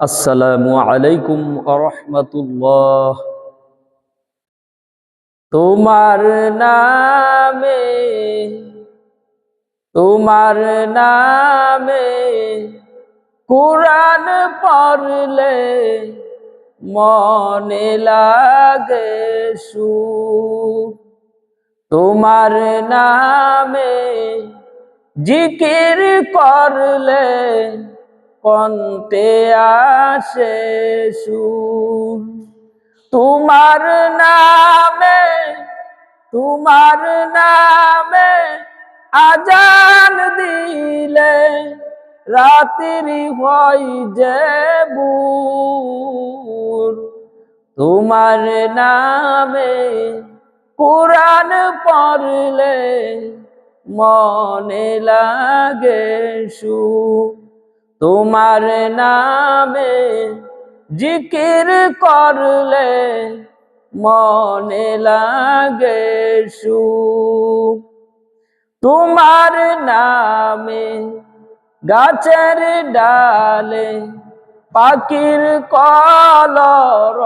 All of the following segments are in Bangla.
আসসালামু আলাইকুম আরহামতুল্লাহ। তোমার নামে তোমার নামে কোরআন পড়লে মনে লাগে সুখ। তোমার নামে জিকির করলে কন্তে আসে সুর? তোমার নামে তোমার নামে আজান দিলে রাত্রি হয় যে বুর। তোমার নামে কোরআন পড়লে মনে লাগে সুখ তোমার নামে জিকির করলে মনে লাগে সুখ। তোমার নামে গাছের ডালে পাখির কলর।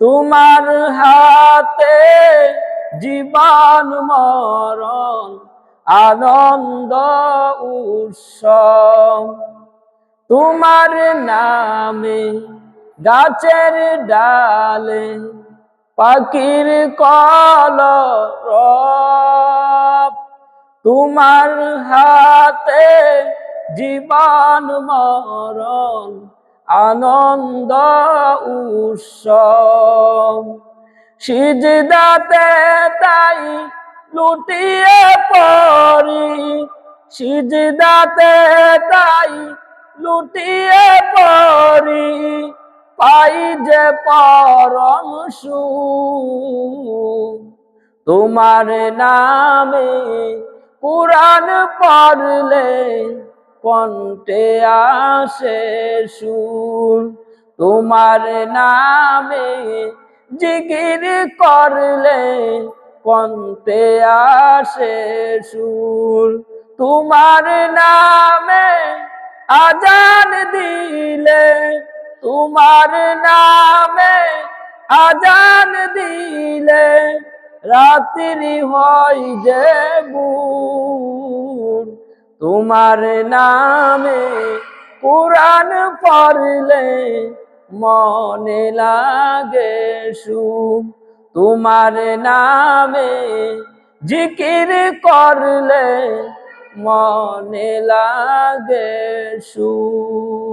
তোমার হাতে জীবন মরণ আনন্দ উৎসব। তোমার নামে গাছের ডালে পাখির কল তোমার হাতে জীবন মরণ, আনন্দ উৎসব। সিজদাতে তাই লুটিয়ে পড়ি, সিজদাতে তাই লুটিয়ে পড়ি, পাই যে পরম তোমার নামে কোরআন পড়লে কণ্ঠে আসে সুর। তোমার নামে জিকির করলে কন্তে আসে সুর। তোমার নামে আজান দিলে, তোমার নামে আজান দিলে, রাত্রি হয় যে তোমার নামে কোরআন পড়লে মনে লাগে সুখ তোমার নামে জিকির করলে মনে লাগে সুখ